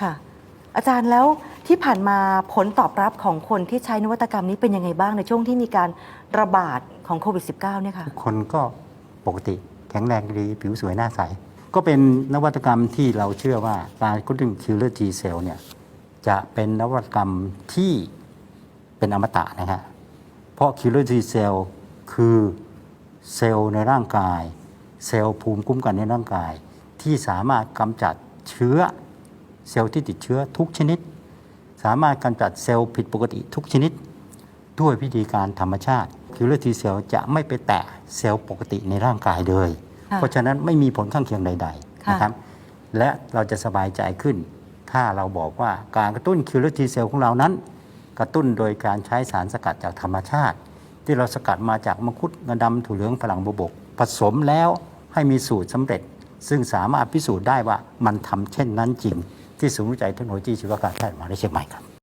ค่ะ อาจารย์แล้วที่ผ่านมาผลตอบรับของคนที่ใช้นวัตกรรมนี้เป็นยังไงบ้างในช่วงที่มีการระบาดของโควิด -19 เนี่ยค่ะทุกคนก็ปกติแข็งแรงดีผิวสวยหน้าใส ก็เป็นนวัตกรรมที่เราเชื่อว่าการกระตุ้นคิลเลอร์ G เซลเนี่ยจะเป็นนวัตกรรมที่เป็นอมตะนะฮะเพราะคิลเลอร์ G เซลคือเซลล์ในร่างกาย เซลล์ภูมิคุ้มกันในร่างกาย ที่สามารถกำจัดเชื้อ เซลล์ที่ติดเชื้อทุกชนิด สามารถกำจัดเซลล์ผิดปกติทุกชนิด ด้วยวิธีการธรรมชาติคิวเลอร์ทีเซลจะไม่ไปแตะเซลล์ปกติในร่างกายเลยค่ะเพราะฉะนั้นไม่มีผลข้างเคียงใดๆค่ะนะครับและเราจะสบายใจขึ้น ถ้าเราบอกว่าการกระตุ้นคิวเลอร์ทีเซลของเรานั้น กระตุ้นโดยการใช้สารสกัดจากธรรมชาติ ที่เราสกัดมาจากมังคุดงาดำถั่วเหลืองฝรั่งบวบก ผสมแล้วให้มีสูตรสำเร็จ ซึ่งสามารถพิสูจน์ได้ว่ามันทำเช่นนั้นจริง ที่ศูนย์วิจัยเทคโนโลยีชีวการแพทย์มหาวิทยาลัยเชียงใหม่ครับ